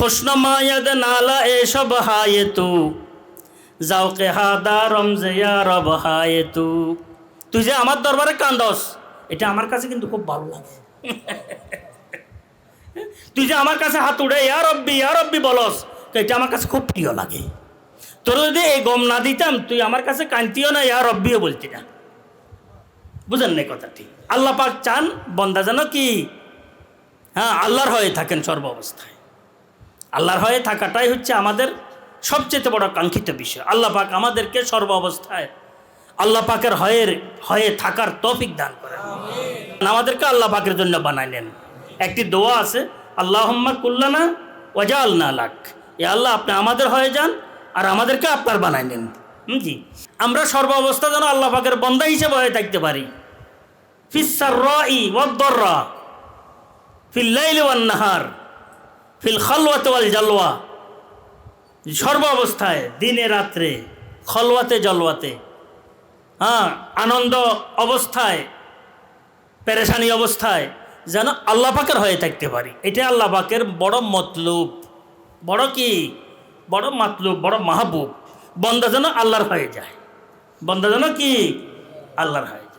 খুশনমায়দ নালা এসব হায়ে তু। যাও যাওকে হাদা রমজেয়া রব হায়ে তু। তুই যে আমার দরবারে কান্দস, এটা আমার কাছে কিন্তু খুব ভালো লাগে। তুই যে আমার কাছে হাত উড়ে, ইয়া রব্বি ইয়া রব্বি বলস, তো এটা আমার কাছে খুব প্রিয় লাগে। তোর যদি এই গম না দিতাম, তুই আমার কাছে কান্তিও না, ইয়া রব্বিও বলতি না। বুঝেন না কথাটি? আল্লাহ পাক চান, বন্দা যেন কি? হ্যাঁ আল্লাহর হয়ে থাকেন সর্ব অবস্থায় আল্লাহর হয়ে থাকাটাই হচ্ছে আমাদের সবচেয়ে বড় কাঙ্ক্ষিত বিষয়। আল্লাহ পাক আমাদেরকে সর্ব অবস্থায় আল্লাহ পাকের হয়ের হয়ে থাকার তফিক দান করেন। আমাদেরকে আল্লাহ পাকের জন্য বানাইলেন। একটি দোয়া আছে আল্লাহ কুল্লানা ওয়াজা আল্লাহ লাখ এ আল্লাহ আপনি আমাদের হয়ে যান আর আমাদেরকে আপনার বানাই নেন। হুম জি? আমরা সর্ব অবস্থা যেন আল্লাহ পাকের বন্দা হিসেবে হয়ে থাকতে পারি। ফিসার রি ওয়াদ্দর ফিল লাইল ওয়ান নাহার। ফিল খলওয়াত জালওয়া। সর্ব অবস্থায় দিনে রাত্রে, খলওয়াতে জলওয়াতে। হ্যাঁ আনন্দ অবস্থায়, পেরেশানি অবস্থায় যেন আল্লাহ পাকের হয়ে থাকতে পারি। এটা আল্লাহ পাকের বড় মতলুব। বড় কি? বড় মাতলুব, বড় মাহবুব। বন্দা যেন আল্লাহর হয়ে যায়। বন্দা যেন কি? আল্লাহর হয়ে।